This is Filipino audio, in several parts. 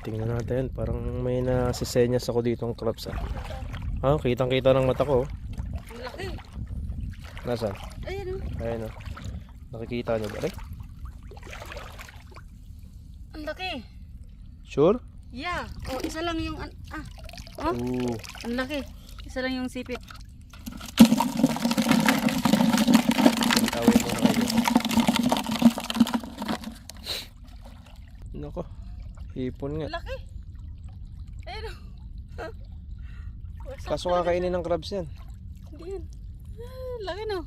Tingnan natin. Parang may nasisenyas ako dito ng crabs ah. Ah, kitang kita ng mata ko. oh. Ang laki. Nasaan? Ayan oh. Ayun oh. Nakikita niyo ba? Ay, Ang laki. sure? Yeah. Oh, isa lang yung... an- Ah. Oh, Oo. ang laki. Isa lang yung sipit. Tawin mo na kayo. Nako. Hipon nga. Laki. Ayun oh. Kaso kakainin ng crabs yan. Hindi yan. Ah, laki no.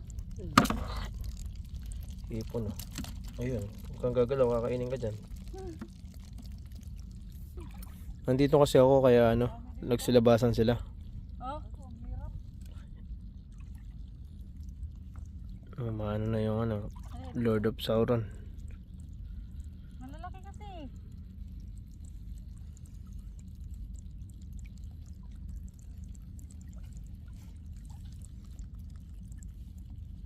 Hipon oh. Ayun. Huwag kang gagalaw. Kakainin ka dyan. Nandito kasi ako kaya ano. Nagsilabasan sila. Oh, maano na yung ano. Lord of Sauron. Malalaki kasi.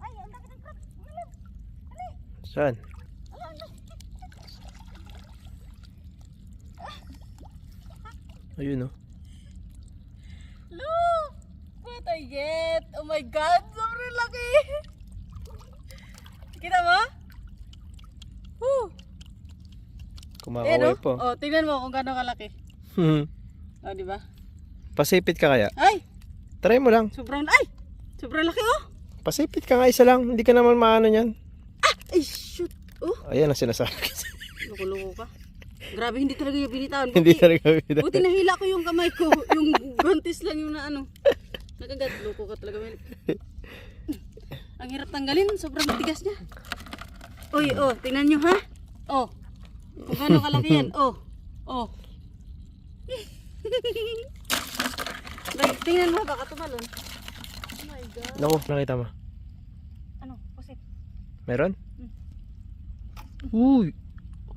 Ay, ang laki ng crab. Malam. Ali. Saan? Ayun oh. Look! What I get? Oh my God! Sobrang laki! Kita mo? Woo! Kumakaway oh. po. Oh, tingnan mo kung gaano kalaki. Hmm. Oh, di ba? Pasipit ka kaya? Ay! Try mo lang. Sobrang, ay! Sobrang laki oh! Pasipit ka nga isa lang. Hindi ka naman maano yan. Ay, shoot! Oh, Ayan ang sinasabi kasi. loko-loko ka. Grabe, hindi talaga yung binitawan. Hindi Buti, talaga bida. buti nahila ko yung kamay ko. Yung gantis lang yung na ano. Nakagat, loko ka talaga. Mel. Ang hirap tanggalin, sobrang tigas niya. Uy, oh, tingnan nyo ha. Oh, kung gaano kalaki yan. Oh, oh. Tingnan mo, baka tumalon. Oh my God. Naku, nakita mo. Meron? Hmm. Uy!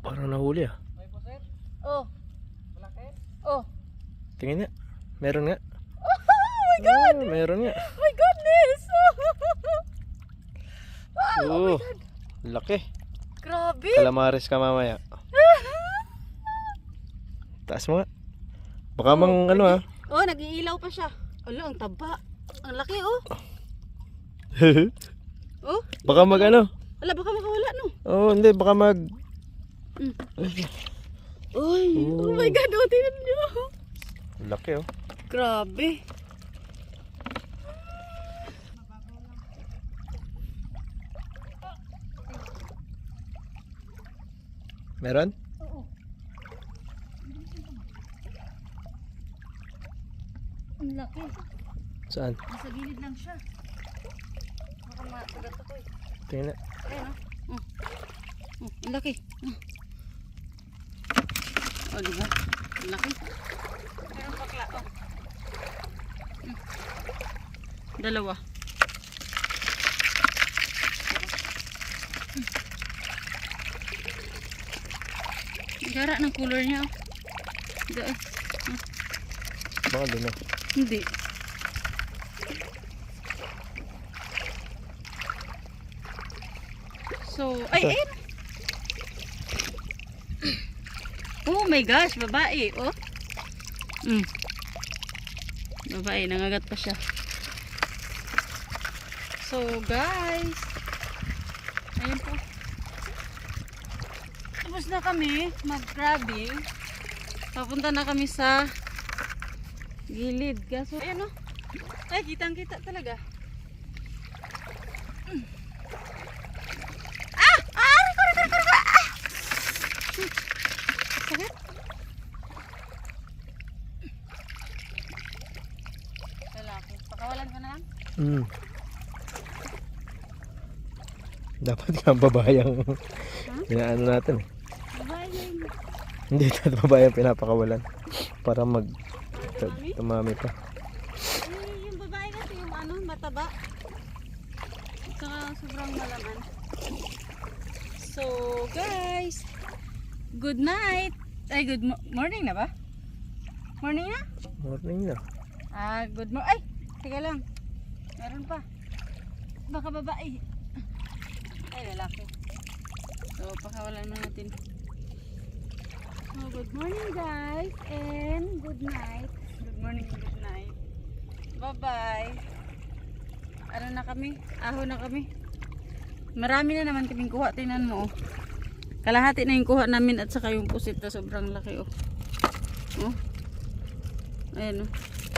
Parang nahuli ah. Oh. Malaki? Oh. Tingin nga. Meron nga. Oh my God! Ah, meron nga. Oh my goodness! wow, oh my Oo. God. Laki. Grabe! Calamares ka mamaya. Taas mo nga. Baka mang ano ah. Oh, nag-iilaw pa siya. Ala, ang taba. Ang laki, oh. Oh, baka mag ano. Ala, baka makawala, no? Oh, hindi. Baka mag... Mm. Oh. Oh. my God, oh, tingnan niyo. Laki oh. Grabe. Meron? Oo. Ang laki. Saan? Nasa gilid lang siya. Baka matagat ako eh. Tingin nga. Ayan, oh. Oh. Oh, ang laki. Oh. Oh, di ba? Ang laki. Meron bakla, oh. Hmm. Dalawa. Hmm. Gara ng color niya, oh. Daan. Baka doon oh. Hindi. So, ay, ayun. Oh my gosh, babae, oh. Mm. Babae, nangagat pa siya. So, guys. Ayun po. Tapos na kami mag-grabbing. Papunta na kami sa gilid. Kaso, ayan o. Ay, kitang-kita talaga. Mm. Ah! Ah! Riko, riko, riko, riko! Ah! Shoot. Sakit? Lalaki. Pakawalan ko na lang. Mm. Dapat nga babayang inaano natin eh. Babayin. Hindi dapat babayang pinapakawalan para mag Mami? tumami pa. Ay, yung babae kasi yung ano, mataba. At saka sobrang malaman. So, guys. Good night. Ay, good mo- morning na ba? Morning na? Morning na. Ah, good morning. Ay, teka lang. Meron pa. Baka babae. Ay, lalaki. So, pakawalan na natin. So, good morning guys and good night. Good morning and good night. Bye-bye. Ano na kami? Aho na kami. Marami na naman kaming kuha. Tingnan mo. Oh. Kalahati na yung kuha namin at saka yung pusit na sobrang laki. Oh. Oh. Ayan oh.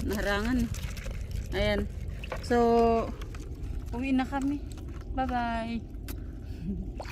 Naharangan. Ayan. So, uwi na kami. Bye-bye.